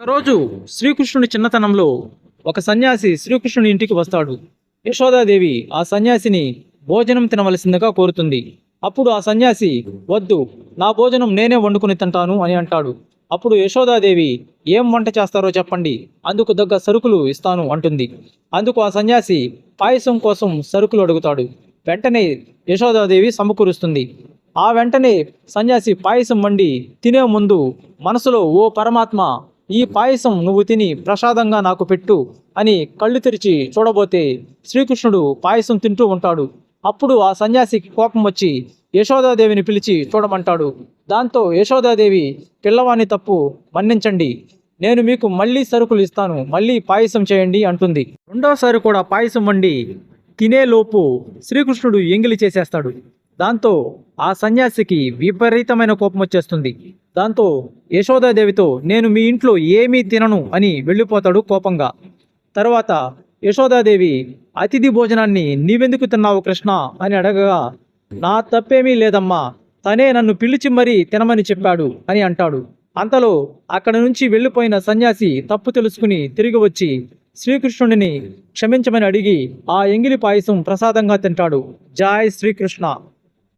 ఒకరోజు శ్రీకృష్ణుడి చిన్నతనంలో ఒక సన్యాసి శ్రీకృష్ణుని ఇంటికి వస్తాడు. యశోదాదేవి ఆ సన్యాసిని భోజనం తినవలసిందిగా కోరుతుంది. అప్పుడు ఆ సన్యాసి వద్దు నా భోజనం నేనే వండుకుని తింటాను అని అంటాడు. అప్పుడు యశోదాదేవి ఏం వంట చేస్తారో చెప్పండి అందుకు దగ్గ సరుకులు ఇస్తాను అంటుంది. అందుకు ఆ సన్యాసి పాయసం కోసం సరుకులు అడుగుతాడు. వెంటనే యశోదాదేవి సమకూరుస్తుంది. ఆ వెంటనే సన్యాసి పాయసం వండి తినే ముందు మనసులో ఓ పరమాత్మ ఈ పాయసం నువ్వు తిని ప్రసాదంగా నాకు పెట్టు అని కళ్ళు తెరిచి చూడబోతే శ్రీకృష్ణుడు పాయసం తింటూ ఉంటాడు. అప్పుడు ఆ సన్యాసికి కోపం వచ్చి యశోదాదేవిని పిలిచి చూడమంటాడు. దాంతో యశోదాదేవి పిల్లవాని తప్పు మన్నించండి. నేను మీకు మళ్ళీ సరుకులు ఇస్తాను. మళ్ళీ పాయసం చేయండి అంటుంది. రెండోసారి కూడా పాయసం వండి తినేలోపు శ్రీకృష్ణుడు ఎంగిలి చేసేస్తాడు. దాంతో ఆ సన్యాసికి విపరీతమైన కోపం వచ్చేస్తుంది. దాంతో యశోదాదేవితో నేను మీ ఇంట్లో ఏమీ తినను అని వెళ్ళిపోతాడు కోపంగా. తర్వాత యశోదాదేవి అతిథి భోజనాన్ని నీవెందుకు తిన్నావు కృష్ణ అని అడగగా నా తప్పేమీ లేదమ్మా తనే నన్ను పిలిచి మరీ తినమని చెప్పాడు అని అంటాడు. అంతలో అక్కడ నుంచి వెళ్ళిపోయిన సన్యాసి తప్పు తెలుసుకుని తిరిగి వచ్చి శ్రీకృష్ణుడిని క్షమించమని అడిగి ఆ ఎంగిలి పాయసం ప్రసాదంగా తింటాడు. జాయ్ శ్రీకృష్ణ